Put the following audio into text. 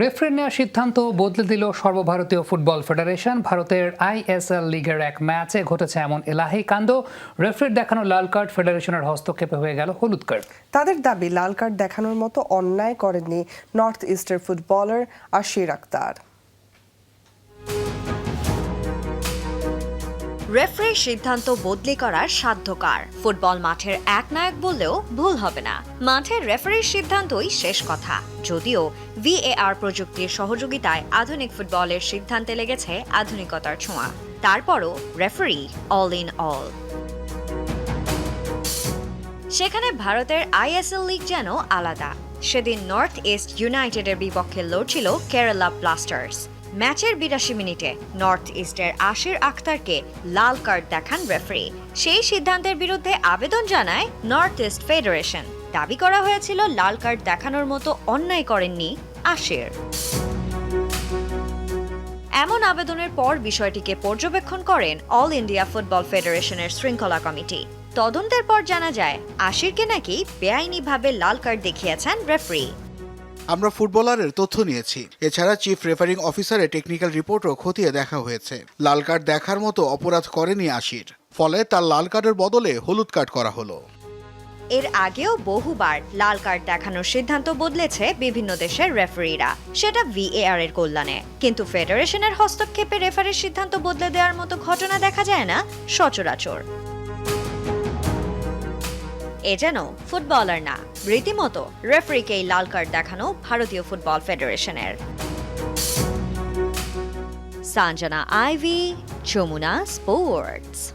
Referee নেওয়ার সিদ্ধান্ত বদলে দিল সর্বভারতীয় ফুটবল ফেডারেশন। ভারতের আইএসএল লিগের এক ম্যাচে ঘটেছে এমন এলাহি কাণ্ড। রেফারির দেখানো লাল কার্ড ফেডারেশনের হস্তক্ষেপে হয়ে গেল হলুদ কার্ড। তাদের দাবি, লাল কার্ড দেখানোর মতো অন্যায় করেননি নর্থ ইস্টের ফুটবলার আশির আক্তার। রেফারির সিদ্ধান্ত বদলি করার সাধ্যকার। ফুটবল মাঠের এক নায়ক বললেও ভুল হবে না। মাঠের রেফারির সিদ্ধান্তই শেষ কথা। যদিও ভিএআর প্রযুক্তির সহযোগিতায় আধুনিক ফুটবলের সিদ্ধান্তে লেগেছে আধুনিকতার ছোঁয়া। তারপরও রেফারি অল ইন অল সেখানে ভারতের আইএসএল লিগ যেন আলাদা। সেদিন নর্থ ইস্ট ইউনাইটেডের বিপক্ষে লড়ছিল কেরালা ব্লাস্টার্স। ম্যাচের বিরাশি মিনিটে নর্থ ইস্টের আশির আখতারকে লাল কার্ড দেখান রেফারি। সেই সিদ্ধান্তের বিরুদ্ধে আবেদন জানায় নর্থ ইস্ট ফেডারেশন। দাবি করা হয়েছিল, লাল কার্ড দেখানোর মতো অন্যায় করেননি আশির। এমন আবেদনের পর বিষয়টিকে পর্যবেক্ষণ করেন অল ইন্ডিয়া ফুটবল ফেডারেশনের শৃঙ্খলা কমিটি। তদন্তের পর জানা যায়, আশিরকে নাকি বেআইনিভাবে লাল কার্ড দেখিয়েছেন রেফারি। আমরা ফুটবলারের তথ্য নিয়েছি। এছাড়া চিফ রেফারিং অফিসারের টেকনিক্যাল রিপোর্টও খতিয়ে দেখা হয়েছে। লাল কার্ড দেখার মতো অপরাধ করেনি আশির। ফলে তার লাল কার্ডের বদলে হলুদ কার্ড করা হলো। এর আগেও বহুবার লাল কার্ড দেখানোর সিদ্ধান্ত বদলেছে বিভিন্ন দেশের রেফারিরা। সেটা ভিএআর এর কল্যাণে। কিন্তু ফেডারেশনের হস্তক্ষেপে রেফারির সিদ্ধান্ত বদলে দেওয়ার মতো ঘটনা দেখা যায় না, সচরাচর। এ যেন ফুটবলার না। রীতিমতো রেফারিকেই লাল কার্ড দেখানো ভারতীয় ফুটবল ফেডারেশনের। সাঞ্জনা আইভি, যমুনা স্পোর্টস।